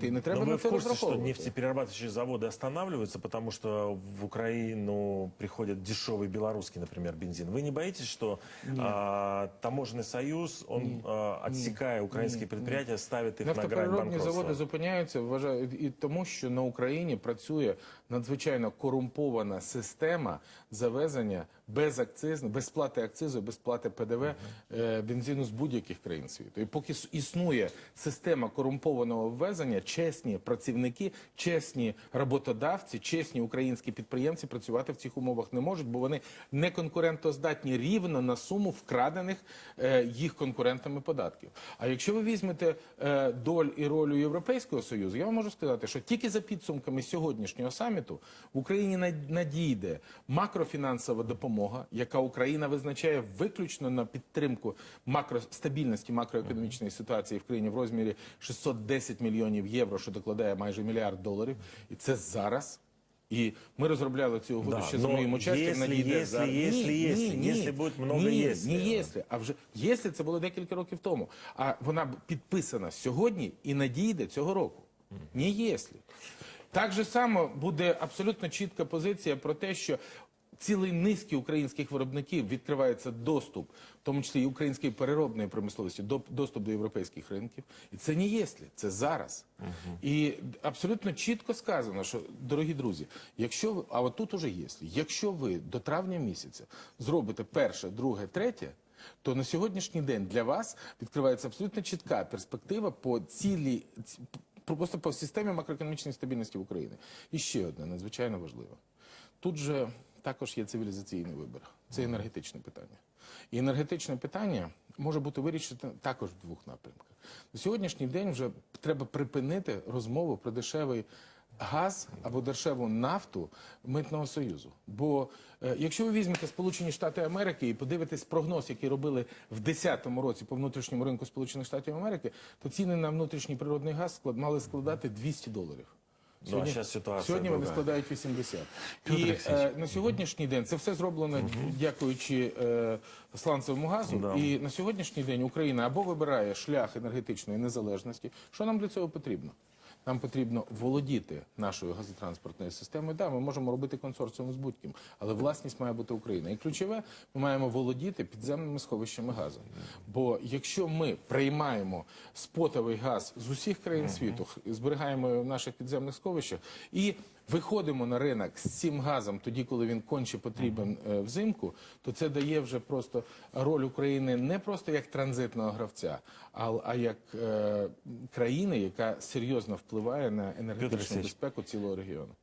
І не треба Но на вы в це курсе, что розраховувати. нефтеперерабатывающие заводы останавливаются, потому что в Украину приходит дешевый белорусский, например, бензин. Вы не боитесь, что а, таможенный союз, он а, отсекая украинские предприятия, ставит их на грань Нафтопереробні заводи банкротства? зупиняються, вважають і тому, що на Україні працює надзвичайно корумпована система завезення без акциз, без сплати акцизу, без сплати ПДВ е, бензину з будь-яких країн світу. І поки існує система корумпованого ввезення, чесні працівники, чесні роботодавці, чесні українські підприємці працювати в цих умовах не можуть, бо вони не конкурентоздатні рівно на суму вкрадених е, їх конкурентами податків. А якщо ви візьмете е, доль і роль Європейського союзу, я вам можу сказати, що тільки за підсумками сьогоднішнього саміту в Україні над- надійде макрофінансова допомога, яка Україна визначає виключно на підтримку макростабільності макроекономічної ситуації в країні в розмірі 610 мільйонів євро, що докладає майже мільярд доларів, і це зараз. І ми розробляли цю угоду Да, ще за но моїм участям. если, надійде если, зараз. если, будет много ні, если. Ні, если, а вже если це було декілька років тому. А вона підписана сьогодні і надійде цього року. Ні, если. Так же само буде абсолютно чітка позиція про те, що цілий низки українських виробників відкривається доступ, в тому числі і української переробної промисловості, до- доступ до європейських ринків. І це не єслі, це зараз. І абсолютно чітко сказано, що, дорогі друзі, якщо ви, а от тут уже єслі, якщо ви до травня місяця зробите перше, друге, третє, то на сьогоднішній день для вас відкривається абсолютно чітка перспектива по цілій ці- просто по системі макроекономічної стабільності в Україні. І ще одне надзвичайно важливе. Тут же також є цивілізаційний вибір. Це енергетичне питання. І енергетичне питання може бути вирішено також в двох напрямках. На сьогоднішній день вже треба припинити розмову про дешевий газ або дешеву нафту митного союзу. Бо е, якщо ви візьмете Сполучені Штати Америки і подивитесь прогноз, який робили в 2010 році по внутрішньому ринку Сполучених Штатів Америки, то ціни на внутрішній природний газ склад мали складати 200 доларів. Ну, а щас ситуація сьогодні вони складають 80. І е, на сьогоднішній день це все зроблено дякуючи е, сланцевому газу. Да. І на сьогоднішній день Україна або вибирає шлях енергетичної незалежності. Що нам для цього потрібно? Нам потрібно володіти нашою газотранспортною системою. Да, ми можемо робити консорціум з будь-ким, але власність має бути Україна. І ключове, ми маємо володіти підземними сховищами газу. Бо якщо ми приймаємо спотовий газ з усіх країн світу, зберігаємо його в наших підземних сховищах і виходимо на ринок з цим газом, тоді, коли він конче потрібен е, взимку, то це дає вже просто роль України не просто як транзитного гравця, а, а як е, країни, яка серйозно впливає на енергетичну безпеку цілого регіону.